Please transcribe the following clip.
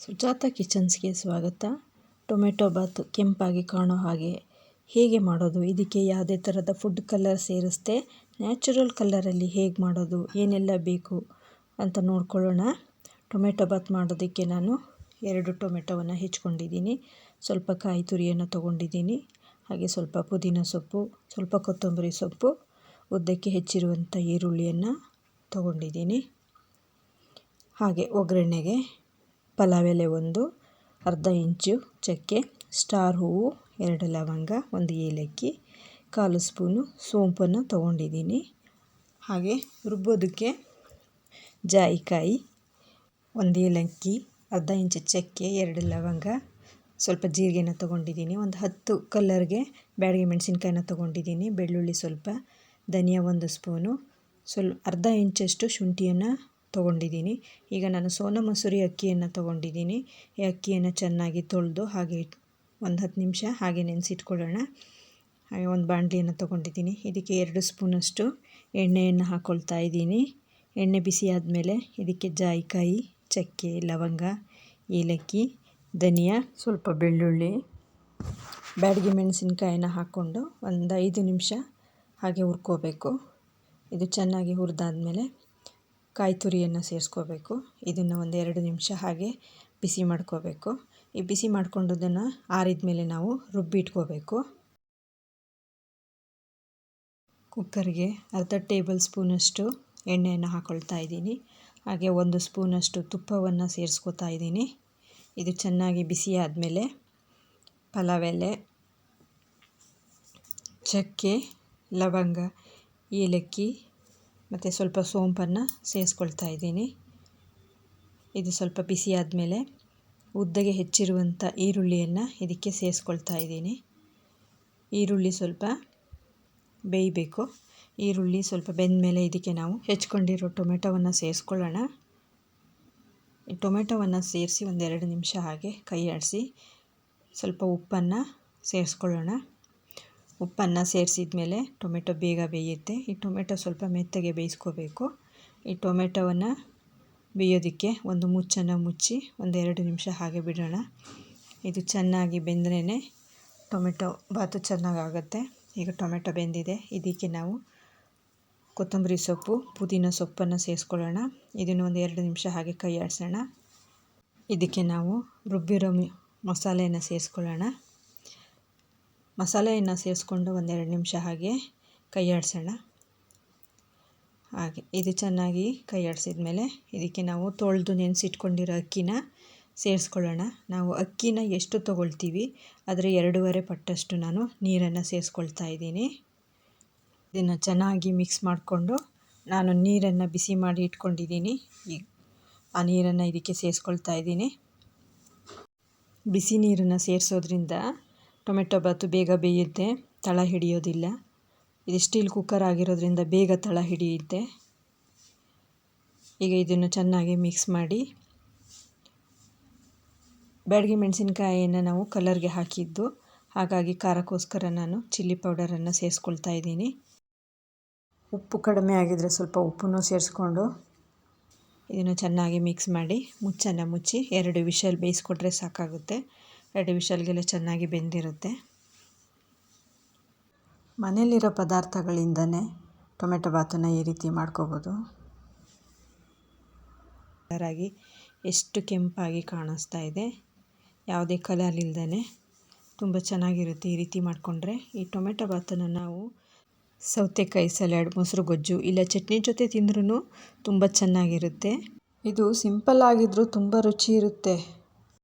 ಸುಜಾತ ಕಿಚನ್ಸ್ಗೆ ಸ್ವಾಗತ. ಟೊಮೆಟೊ ಬಾತ್ ಕೆಂಪಾಗಿ ಕಾಣೋ ಹಾಗೆ. ಹೇಗೆ ಮಾಡೋದು? ಇದಕ್ಕೆ ಯಾವುದೇ ಥರದ ಫುಡ್ ಕಲರ್ ಸೇರಿಸ್ದೆ ನ್ಯಾಚುರಲ್ ಕಲರಲ್ಲಿ ಹೇಗೆ ಮಾಡೋದು? ಏನೆಲ್ಲ ಬೇಕು ಅಂತ ನೋಡ್ಕೊಳ್ಳೋಣ. ಟೊಮೆಟೊ ಬಾತ್ ಮಾಡೋದಕ್ಕೆ ನಾನು ಎರಡು ಟೊಮೆಟೊವನ್ನು ಹೆಚ್ಕೊಂಡಿದ್ದೀನಿ. ಸ್ವಲ್ಪ ಕಾಯಿ ತುರಿಯನ್ನು ತೊಗೊಂಡಿದ್ದೀನಿ. ಹಾಗೆ ಸ್ವಲ್ಪ ಪುದೀನ ಸೊಪ್ಪು, ಸ್ವಲ್ಪ ಕೊತ್ತಂಬರಿ ಸೊಪ್ಪು, ಉದ್ದಕ್ಕೆ ಹೆಚ್ಚಿರುವಂಥ ಈರುಳ್ಳಿಯನ್ನು ತೊಗೊಂಡಿದ್ದೀನಿ. ಹಾಗೆ ಒಗ್ಗರಣೆಗೆ ಪಲಾವ್ ಎಲೆ ಒಂದು, ಅರ್ಧ ಇಂಚು ಚಕ್ಕೆ, ಸ್ಟಾರ್ ಹೂವು, ಎರಡು ಲವಂಗ, ಒಂದು ಏಲಕ್ಕಿ, ಕಾಲು ಸ್ಪೂನು ಸೋಂಪನ್ನು ತೊಗೊಂಡಿದ್ದೀನಿ. ಹಾಗೆ ರುಬ್ಬೋದಕ್ಕೆ ಜಾಯಿಕಾಯಿ, ಒಂದು ಏಲಕ್ಕಿ, ಅರ್ಧ ಇಂಚು ಚಕ್ಕೆ, ಎರಡು ಲವಂಗ, ಸ್ವಲ್ಪ ಜೀರಿಗೆನ ತೊಗೊಂಡಿದ್ದೀನಿ. ಒಂದು ಹತ್ತು ಕಲ್ಲರ್ಗೆ ಬ್ಯಾಡಿಗೆ ಮೆಣಸಿನ್ಕಾಯಿನ ತೊಗೊಂಡಿದ್ದೀನಿ. ಬೆಳ್ಳುಳ್ಳಿ ಸ್ವಲ್ಪ, ಧನಿಯಾ ಒಂದು ಸ್ಪೂನು, ಸ್ವಲ್ಪ ಅರ್ಧ ಇಂಚಷ್ಟು ಶುಂಠಿಯನ್ನು ತೊಗೊಂಡಿದ್ದೀನಿ. ಈಗ ನಾನು ಸೋನಾ ಮಸೂರಿ ಅಕ್ಕಿಯನ್ನು ತೊಗೊಂಡಿದ್ದೀನಿ. ಈ ಅಕ್ಕಿಯನ್ನು ಚೆನ್ನಾಗಿ ತೊಳೆದು ಹಾಗೆ ಒಂದು ಹತ್ತು ನಿಮಿಷ ಹಾಗೆ ನೆನೆಸಿಟ್ಕೊಳ್ಳೋಣ. ಹಾಗೆ ಒಂದು ಬಾಣಲಿಯನ್ನು ತೊಗೊಂಡಿದ್ದೀನಿ. ಇದಕ್ಕೆ ಎರಡು ಸ್ಪೂನಷ್ಟು ಎಣ್ಣೆಯನ್ನು ಹಾಕ್ಕೊಳ್ತಾ ಇದ್ದೀನಿ. ಎಣ್ಣೆ ಬಿಸಿ ಆದಮೇಲೆ ಇದಕ್ಕೆ ಜಾಯಿಕಾಯಿ, ಚಕ್ಕೆ, ಲವಂಗ, ಏಲಕ್ಕಿ, ಧನಿಯಾ, ಸ್ವಲ್ಪ ಬೆಳ್ಳುಳ್ಳಿ, ಬ್ಯಾಡಗಿ ಮೆಣಸಿನ್ಕಾಯಿನ ಹಾಕ್ಕೊಂಡು ಒಂದು ಐದು ನಿಮಿಷ ಹಾಗೆ ಹುರ್ಕೋಬೇಕು. ಇದು ಚೆನ್ನಾಗಿ ಹುರಿದಾದ್ಮೇಲೆ ಕಾಯಿ ತುರಿಯನ್ನು ಸೇರಿಸ್ಕೋಬೇಕು. ಇದನ್ನು ಒಂದು ಎರಡು ನಿಮಿಷ ಹಾಗೆ ಬಿಸಿ ಮಾಡ್ಕೋಬೇಕು. ಈ ಬಿಸಿ ಮಾಡಿಕೊಂಡದನ್ನು ಆರಿದ ಮೇಲೆ ನಾವು ರುಬ್ಬಿಟ್ಕೋಬೇಕು ಕುಕ್ಕರ್ಗೆ ಅರ್ಧ ಟೇಬಲ್ ಸ್ಪೂನಷ್ಟು ಎಣ್ಣೆಯನ್ನು ಹಾಕ್ಕೊಳ್ತಾ ಇದ್ದೀನಿ. ಹಾಗೆ ಒಂದು ಸ್ಪೂನಷ್ಟು ತುಪ್ಪವನ್ನು ಸೇರಿಸ್ಕೋತಾ ಇದ್ದೀನಿ. ಇದು ಚೆನ್ನಾಗಿ ಬಿಸಿ ಆದಮೇಲೆ ಪಲಾವ್ ಎಲೆ ಚಕ್ಕೆ, ಲವಂಗ, ಏಲಕ್ಕಿ ಮತ್ತು ಸ್ವಲ್ಪ ಸೋಂಪನ್ನು ಸೇರಿಸ್ಕೊಳ್ತಾ ಇದ್ದೀನಿ. ಇದು ಸ್ವಲ್ಪ ಬಿಸಿ ಆದಮೇಲೆ ಉದ್ದಗೆ ಹೆಚ್ಚಿರುವಂಥ ಈರುಳ್ಳಿಯನ್ನು ಇದಕ್ಕೆ ಸೇರಿಸ್ಕೊಳ್ತಾ ಇದ್ದೀನಿ. ಈರುಳ್ಳಿ ಸ್ವಲ್ಪ ಬೇಯಬೇಕು. ಈರುಳ್ಳಿ ಸ್ವಲ್ಪ ಬೆಂದ ಮೇಲೆ ಇದಕ್ಕೆ ನಾವು ಹೆಚ್ಕೊಂಡಿರೋ ಟೊಮೆಟೊವನ್ನು ಸೇರಿಸ್ಕೊಳ್ಳೋಣ ಈ ಟೊಮೆಟೊವನ್ನು ಸೇರಿಸಿ ಒಂದೆರಡು ನಿಮಿಷ ಹಾಗೆ ಕೈ ಆಡಿಸಿ ಸ್ವಲ್ಪ ಉಪ್ಪನ್ನು ಸೇರಿಸ್ಕೊಳ್ಳೋಣ. ಉಪ್ಪನ್ನು ಸೇರಿಸಿದ ಮೇಲೆ ಟೊಮೆಟೊ ಬೇಗ ಬೇಯುತ್ತೆ. ಈ ಟೊಮೆಟೊ ಸ್ವಲ್ಪ ಮೆತ್ತಗೆ ಬೇಯಿಸ್ಕೋಬೇಕು. ಈ ಟೊಮೆಟೊವನ್ನು ಬೇಯೋದಕ್ಕೆ ಒಂದು ಮುಚ್ಚನ್ನು ಮುಚ್ಚಿ ಒಂದೆರಡು ನಿಮಿಷ ಹಾಗೆ ಬಿಡೋಣ. ಇದು ಚೆನ್ನಾಗಿ ಬೆಂದ್ರೇ ಟೊಮೆಟೊ ಬಾತು ಚೆನ್ನಾಗಾಗುತ್ತೆ. ಈಗ ಟೊಮೆಟೊ ಬೆಂದಿದೆ. ಇದಕ್ಕೆ ನಾವು ಕೊತ್ತಂಬರಿ ಸೊಪ್ಪು, ಪುದೀನ ಸೊಪ್ಪನ್ನು ಸೇರಿಸ್ಕೊಳ್ಳೋಣ. ಇದನ್ನು ಒಂದು ಎರಡು ನಿಮಿಷ ಹಾಗೆ ಕೈ ಆಡಿಸೋಣ ಇದಕ್ಕೆ ನಾವು ರುಬ್ಬಿರೋ ಮಸಾಲೆಯನ್ನು ಸೇರಿಸ್ಕೊಳ್ಳೋಣ. ಮಸಾಲೆಯನ್ನು ಸೇರಿಸ್ಕೊಂಡು ಒಂದೆರಡು ನಿಮಿಷ ಹಾಗೆ ಕೈಯಾಡಿಸೋಣ ಹಾಗೆ ಇದು ಚೆನ್ನಾಗಿ ಕೈಯಾಡಿಸಿದ ಮೇಲೆ ಇದಕ್ಕೆ ನಾವು ತೊಳೆದು ನೆನೆಸಿಟ್ಕೊಂಡಿರೋ ಅಕ್ಕಿನ ಸೇರಿಸ್ಕೊಳ್ಳೋಣ. ನಾವು ಅಕ್ಕಿನ ಎಷ್ಟು ತೊಗೊಳ್ತೀವಿ ಅದರ ಎರಡೂವರೆ ಪಟ್ಟಷ್ಟು ನಾನು ನೀರನ್ನು ಸೇರಿಸ್ಕೊಳ್ತಾ ಇದ್ದೀನಿ. ಇದನ್ನು ಚೆನ್ನಾಗಿ ಮಿಕ್ಸ್ ಮಾಡಿಕೊಂಡು ನಾನು ನೀರನ್ನು ಬಿಸಿ ಮಾಡಿ ಇಟ್ಕೊಂಡಿದ್ದೀನಿ. ಈಗ ಆ ನೀರನ್ನು ಇದಕ್ಕೆ ಸೇರಿಸ್ಕೊಳ್ತಾ ಇದ್ದೀನಿ. ಬಿಸಿ ನೀರನ್ನು ಸೇರಿಸೋದ್ರಿಂದ ಟೊಮೆಟೊ ಬಾತು ಬೇಗ ಬೇಯುತ್ತೆ, ತಳ ಹಿಡಿಯೋದಿಲ್ಲ. ಇದು ಸ್ಟೀಲ್ ಕುಕ್ಕರ್ ಆಗಿರೋದ್ರಿಂದ ಬೇಗ ತಳ ಹಿಡಿಯುತ್ತೆ. ಈಗ ಇದನ್ನು ಚೆನ್ನಾಗಿ ಮಿಕ್ಸ್ ಮಾಡಿ, ಬ್ಯಾಡಗಿ ಮೆಣಸಿನ್ಕಾಯಿಯನ್ನು ನಾವು ಕಲರ್ಗೆ ಹಾಕಿದ್ದು, ಹಾಗಾಗಿ ಖಾರಕ್ಕೋಸ್ಕರ ನಾನು ಚಿಲ್ಲಿ ಪೌಡರನ್ನು ಸೇರಿಸ್ಕೊಳ್ತಾ ಇದ್ದೀನಿ. ಉಪ್ಪು ಕಡಿಮೆ ಆಗಿದ್ದರೆ ಸ್ವಲ್ಪ ಉಪ್ಪನ್ನು ಸೇರಿಸ್ಕೊಂಡು ಇದನ್ನು ಚೆನ್ನಾಗಿ ಮಿಕ್ಸ್ ಮಾಡಿ, ಮುಚ್ಚನ್ನು ಮುಚ್ಚಿ ಎರಡು ವಿಷಲ್ ಬೇಯಿಸ್ಕೊಟ್ರೆ ಸಾಕಾಗುತ್ತೆ. ಎರಡು ವಿಷಲ್ಗೆಲ್ಲ ಚೆನ್ನಾಗಿ ಬೆಂದಿರುತ್ತೆ. ಮನೆಯಲ್ಲಿರೋ ಪದಾರ್ಥಗಳಿಂದನೇ ಟೊಮೆಟೊ ಬಾತನ್ನು ಈ ರೀತಿ ಮಾಡ್ಕೋಬೋದು. ಕಲರಾಗಿ ಎಷ್ಟು ಕೆಂಪಾಗಿ ಕಾಣಿಸ್ತಾ ಇದೆ. ಯಾವುದೇ ಕಲರ್ ಇಲ್ದೇ ತುಂಬ ಚೆನ್ನಾಗಿರುತ್ತೆ ಈ ರೀತಿ ಮಾಡಿಕೊಂಡ್ರೆ. ಈ ಟೊಮೆಟೊ ಬಾತನ್ನು ನಾವು ಸೌತೆಕಾಯಿ ಸಲಾಡ್, ಮೊಸರು, ಗೊಜ್ಜು ಇಲ್ಲ ಚಟ್ನಿ ಜೊತೆ ತಿಂದ್ರೂ ತುಂಬ ಚೆನ್ನಾಗಿರುತ್ತೆ. ಇದು ಸಿಂಪಲ್ ಆಗಿದ್ದರೂ ತುಂಬ ರುಚಿ ಇರುತ್ತೆ.